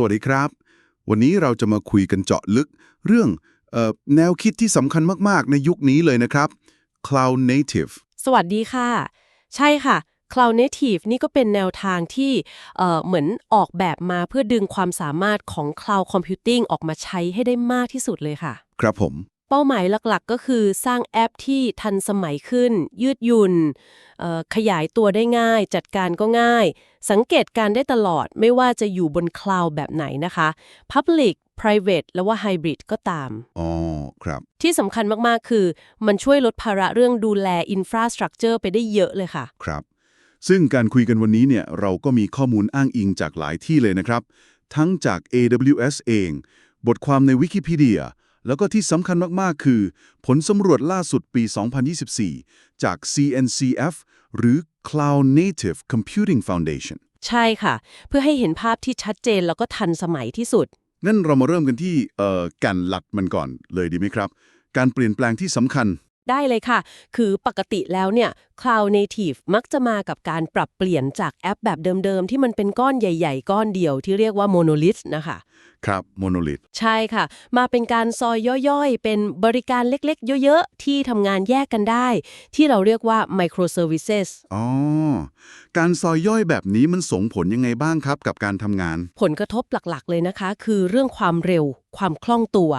สวัสดีครับ วันนี้เราจะมาคุยกันเจาะลึก เรื่องเออแนวคิดที่สำคัญมาก ๆ ในยุคนี้เลยนะครับ Cloud Native สวัสดีค่ะ ใช่ค่ะ Cloud Native นี่ก็เป็นแนวทางที่เอ่อเหมือนออกแบบมาเพื่อดึงความสามารถของ Cloud Computing ออกมาใช้ให้ได้มากที่สุดเลยค่ะ ครับผม เป้าหมายหลักๆ ก็คือสร้างแอปที่ทันสมัยขึ้น ยืดหยุ่นเอ่อขยายตัวได้ง่าย จัดการก็ง่าย สังเกตการได้ตลอดไม่ว่าจะอยู่บนคลาวด์แบบไหนนะคะ Public Private แล้วว่า Hybrid ก็ตาม อ๋อ ครับ ที่สำคัญมาก ๆ คือ มันช่วยลดภาระเรื่องดูแล Infrastructure ไปได้เยอะเลยค่ะ ครับ ซึ่งการคุยกันวันนี้เนี่ย เราก็มีข้อมูลอ้างอิงจากหลายที่เลยนะครับ ทั้งจาก AWS เอง บทความใน Wikipedia แล้วก็ที่สำคัญมาก ๆ คือ ผลสำรวจล่าสุดปี 2024 จาก CNCF หรือ Cloud Native Computing Foundation ใช่ค่ะ เพื่อให้เห็นภาพที่ชัดเจนแล้วก็ทันสมัยที่สุด งั้นเรามาเริ่มกันที่เอ่อแกันหลักมันก่อนเลยดีไหมครับ การเปลี่ยนแปลงที่สำคัญ ได้เลยค่ะ คือปกติแล้วเนี่ย Cloud Native มักจะมากับการปรับเปลี่ยนจากแอปแบบเดิมๆ ที่มันเป็นก้อนใหญ่ๆ ก้อนเดียวที่เรียกว่า Monolith นะคะ ครับ Monolith ใช่ค่ะ มาเป็นการซอยย่อยๆ เป็นบริการเล็กๆ เยอะๆ ที่ทำงานแยกกันได้ ที่เราเรียกว่า microservices อ๋อ การซอยย่อยแบบนี้มันส่งผลยังไงบ้างครับกับการทำงาน ผลกระทบหลักๆ เลยนะคะ คือเรื่องความเร็ว ความคล่องตัว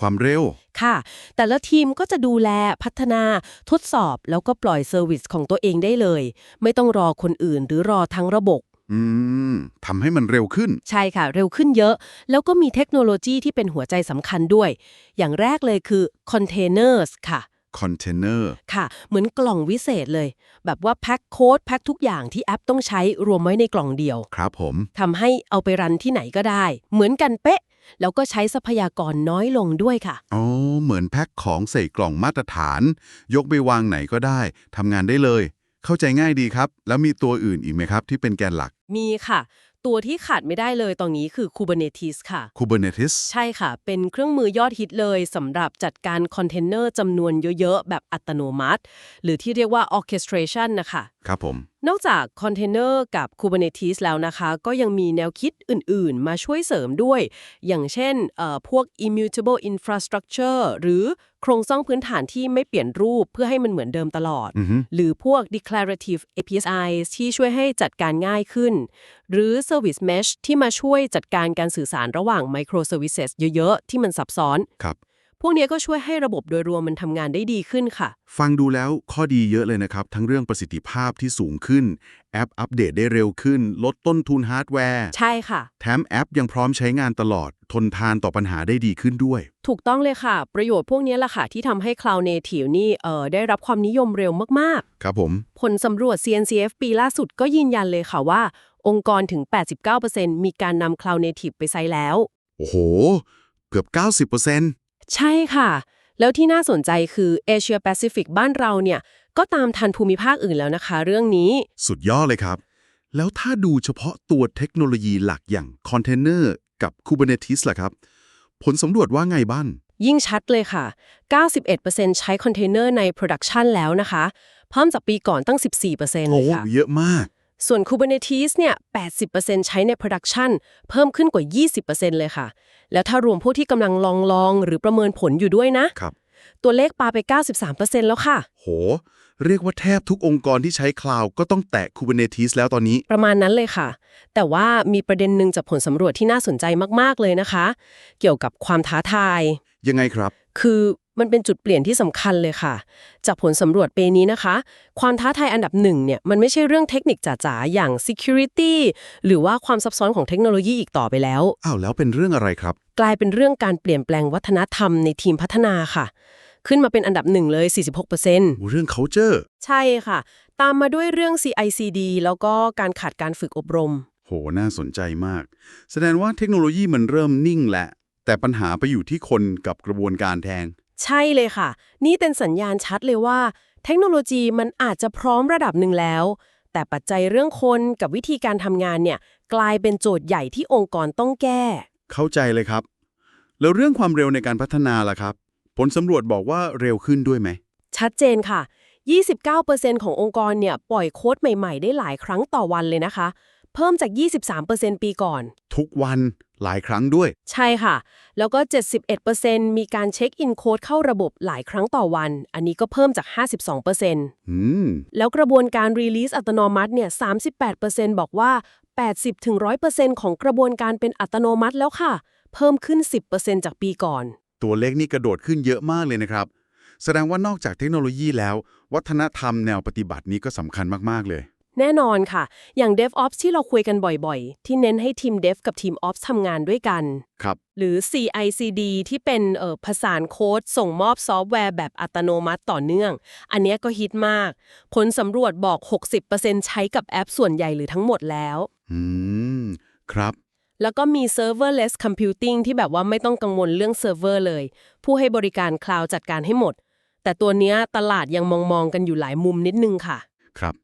ความเร็ว ค่ะ แต่ละทีมก็จะดูแลพัฒนาทดสอบ แล้วก็ปล่อยเซอร์วิสของตัวเองได้เลย ไม่ต้องรอคนอื่นหรือรอทั้งระบบ อืมทำให้มันเร็วขึ้น ใช่ค่ะ เร็วขึ้นเยอะ แล้วก็มีเทคโนโลยีที่เป็นหัวใจสำคัญด้วย อย่างแรกเลยคือ containers ค่ะ Container ค่ะ เหมือนกล่องวิเศษเลย แบบว่าแพ็คโค้ดแพ็คทุกอย่างที่แอปต้องใช้รวมไว้ในกล่องเดียวครับผม ทำให้เอาไปรันที่ไหนก็ได้ เหมือนกันเป๊ะ แล้วก็ใช้ทรัพยากรน้อยลงด้วยค่ะ อ๋อ เหมือนแพ็คของใส่กล่องมาตรฐาน ยกไปวางไหนก็ได้ทำงานได้เลย เข้าใจง่ายดีครับ แล้วมีตัวอื่นอีกไหมครับ ที่เป็นแกนหลัก มีค่ะ ตัวที่ขาดไม่ได้เลยตอนนี้คือ Kubernetes ค่ะ Kubernetes ใช่ค่ะ เป็นเครื่องมือยอดฮิตเลยสำหรับจัดการคอนเทนเนอร์จำนวนเยอะๆ แบบอัตโนมัติ หรือที่เรียกว่า orchestration นะคะ ครับผม นอกจากคอนเทนเนอร์กับ Kubernetes แล้วนะคะ ก็ยังมีแนวคิดอื่นๆ มาช่วยเสริมด้วย อย่างเช่นเอ่อพวก immutable infrastructure หรือโครงสร้างพื้นฐานที่ไม่เปลี่ยนรูปเพื่อให้มันเหมือนเดิมตลอดอือฮึหรือพวก declarative APIs ที่ช่วยให้จัดการง่ายขึ้น หรือ service mesh ที่มาช่วยจัดการการสื่อสารระหว่าง microservices เยอะ ๆ ที่มันซับซ้อนครับ พวกเนี้ยก็ช่วยให้ระบบโดยรวมมันทำงานได้ดีขึ้นค่ะ ฟังดูแล้วข้อดีเยอะเลยนะครับ ทั้งเรื่องประสิทธิภาพที่สูงขึ้น แอปอัปเดตได้เร็วขึ้น ลดต้นทุนฮาร์ดแวร์ ใช่ค่ะ แถมแอปยังพร้อมใช้งานตลอด ทนทานต่อปัญหาได้ดีขึ้นด้วย ถูกต้องเลยค่ะ ประโยชน์พวกนี้แหละค่ะ ที่ทำให้ Cloud Native นี่เอ่อได้รับความนิยมเร็วมากครับผมๆผลสำรวจ CNCF ปีล่าสุดก็ยืนยันเลยค่ะว่า องค์กรถึง 89%มีการนำ Cloud Native ไปใช้แล้ว โอ้โห เกือบ 90% ใช่ค่ะ แล้วที่น่าสนใจคือ Asia Pacific บ้านเราเนี่ย ก็ตามทันภูมิภาคอื่นแล้วนะคะ เรื่องนี้ สุดยอดเลยครับ แล้วถ้าดูเฉพาะตัวเทคโนโลยีหลักอย่างคอนเทนเนอร์กับ Kubernetes ล่ะครับ ผลสำรวจว่าไงบ้างยิ่งชัดเลยค่ะ 91%ใช้คอนเทนเนอร์ใน Production แล้วนะคะ เพิ่มจากปีก่อนตั้ง 14%เลโอ้ยค่ะเยอะมาก ส่วน Kubernetes เนี่ย80%ใช้ใน Production เพิ่มขึ้นกว่า 20%เลยค่ะ แล้วถ้ารวมพวกที่กำลังลองลองหรือประเมินผลอยู่ด้วยนะ ครับ ตัวเลขปาไป 93%แล้วค่ะ โห เรียกว่าแทบทุกองค์กรที่ใช้คลาวด์ก็ต้องแตะ Kubernetes แล้วตอนนี้ ประมาณนั้นเลยค่ะ แต่ว่ามีประเด็นหนึ่งจากผลสำรวจที่น่าสนใจมาก ๆ เลยนะคะ เกี่ยวกับความท้าทาย ยังไงครับ คือ มันเป็นจุดเปลี่ยนที่สำคัญเลยค่ะ จากผลสำรวจปีนี้นะคะ ความท้าทายอันดับหนึ่งเนี่ยมันไม่ใช่เรื่องเทคนิคจ๋าๆอย่าง security หรือว่าความซับซ้อนของเทคโนโลยีอีกต่อไปแล้ว อ้าวแล้วเป็นเรื่องอะไรครับ กลายเป็นเรื่องการเปลี่ยนแปลงวัฒนธรรมในทีมพัฒนาค่ะ ขึ้นมาเป็นอันดับหนึ่งเลย 46%เรื่อง culture ใช่ค่ะ ตามมาด้วยเรื่อง CICD แล้วก็การขาดการฝึกอบรม โหน่าสนใจมาก แสดงว่าเทคโนโลยีมันเริ่มนิ่งแหละแต่ปัญหาไปอยู่ที่คนกับกระบวนการแทง ใช่เลยค่ะ นี่เป็นสัญญาณชัดเลยว่า เทคโนโลยีมันอาจจะพร้อมระดับหนึ่งแล้ว แต่ปัจจัยเรื่องคนกับวิธีการทำงานเนี่ยกลายเป็นโจทย์ใหญ่ที่องค์กรต้องแก้ เข้าใจเลยครับ แล้วเรื่องความเร็วในการพัฒนาล่ะครับ ผลสำรวจบอกว่าเร็วขึ้นด้วยไหม ชัดเจนค่ะ 29%ขององค์กรเนี่ยปล่อยโค้ดใหม่ๆ ได้หลายครั้งต่อวันเลยนะคะ เพิ่มจาก 23%ปีก่อน ทุกวัน หลายครั้งด้วย ใช่ค่ะ แล้วก็ 71%มีการเช็คอินโค้ดเข้าระบบหลายครั้งต่อวัน อันนี้ก็เพิ่มจาก 52%อืม แล้วกระบวนการรีลีสอัตโนมัติเนี่ย 38%บอกว่า 80-100%ของกระบวนการเป็นอัตโนมัติแล้วค่ะ เพิ่มขึ้น 10%จากปีก่อน ตัวเลขนี่กระโดดขึ้นเยอะมากเลยนะครับ แสดงว่านอกจากเทคโนโลยีแล้ว วัฒนธรรมแนวปฏิบัตินี้ก็สำคัญมาก ๆ เลย แน่นอนค่ะ อย่าง DevOps ที่เราคุยกันบ่อยๆ ที่เน้นให้ทีม Dev กับทีม Ops ทำงานด้วยกัน ครับ หรือ CI/CD ที่เป็นเอ่อผสานโค้ด ส่งมอบซอฟต์แวร์แบบอัตโนมัติต่อเนื่อง อันเนี้ยก็ฮิตมาก ผลสำรวจบอก 60%ใช้กับแอปส่วนใหญ่หรือทั้งหมดแล้ว อืม ครับ แล้วก็มี serverless computing ที่แบบว่าไม่ต้องกังวลเรื่องเซิร์ฟเวอร์เลย ผู้ให้บริการคลาวด์จัดการให้หมด แต่ตัวเนี้ยตลาดยังมองๆกันอยู่หลายมุมนิดนึงค่ะ ครับ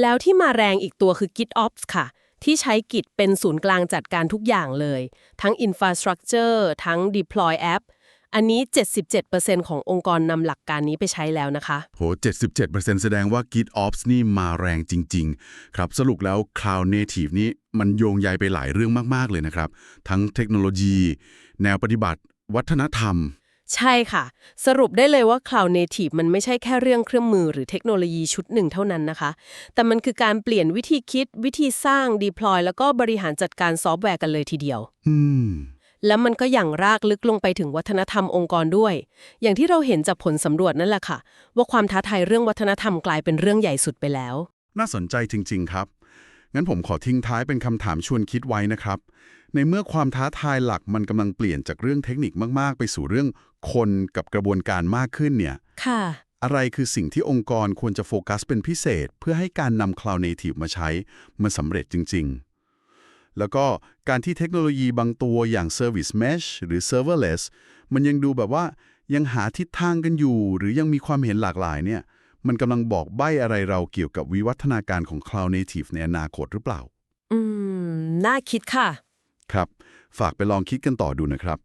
แล้วที่มาแรงอีกตัวคือ GitOps ค่ะ ที่ใช้ Git เป็นศูนย์กลางจัดการทุกอย่างเลย ทั้ง Infrastructure ทั้ง Deploy App อันนี้ 77%ขององค์กรนำหลักการนี้ไปใช้แล้วนะคะ โห 77%แสดงว่า GitOps นี่มาแรงจริง ๆ ครับ สรุปแล้ว Cloud Native นี่มันโยงใยไปหลายเรื่องมาก ๆ เลยนะครับ ทั้งเทคโนโลยี แนวปฏิบัติ วัฒนธรรม ใช่ค่ะ สรุปได้เลยว่า Cloud Native มันไม่ใช่แค่เรื่องเครื่องมือหรือเทคโนโลยีชุดหนึ่งเท่านั้นนะคะ แต่มันคือการเปลี่ยนวิธีคิด วิธีสร้าง Deploy แล้วก็บริหารจัดการซอฟต์แวร์กันเลยทีเดียว อืม แล้วมันก็อย่างรากลึกลงไปถึงวัฒนธรรมองค์กรด้วย อย่างที่เราเห็นจากผลสำรวจนั่นแหละค่ะ ว่าความท้าทายเรื่องวัฒนธรรมกลายเป็นเรื่องใหญ่สุดไปแล้ว น่าสนใจจริง ๆ ครับ งั้นผมขอทิ้งท้ายเป็นคำถามชวนคิดไว้นะครับ ในเมื่อความท้าทายหลักมันกำลังเปลี่ยนจากเรื่องเทคนิคมากๆ ไปสู่เรื่องคนกับกระบวนการมากขึ้นเนี่ย ค่ะ อะไรคือสิ่งที่องค์กรควรจะโฟกัสเป็นพิเศษ เพื่อให้การนำ Cloud Native มาใช้มันสำเร็จจริง ๆแล้วก็การที่เทคโนโลยีบางตัวอย่าง Service Mesh หรือ Serverless มันยังดูแบบว่ายังหาทิศทางกันอยู่ หรือยังมีความเห็นหลากหลายเนี่ย มันกำลังบอกใบ้อะไรเราเกี่ยวกับวิวัฒนาการของ Cloud Native ในอนาคตหรือเปล่า อืม น่าคิดค่ะ ครับ ฝากไปลองคิดกันต่อดูนะครับ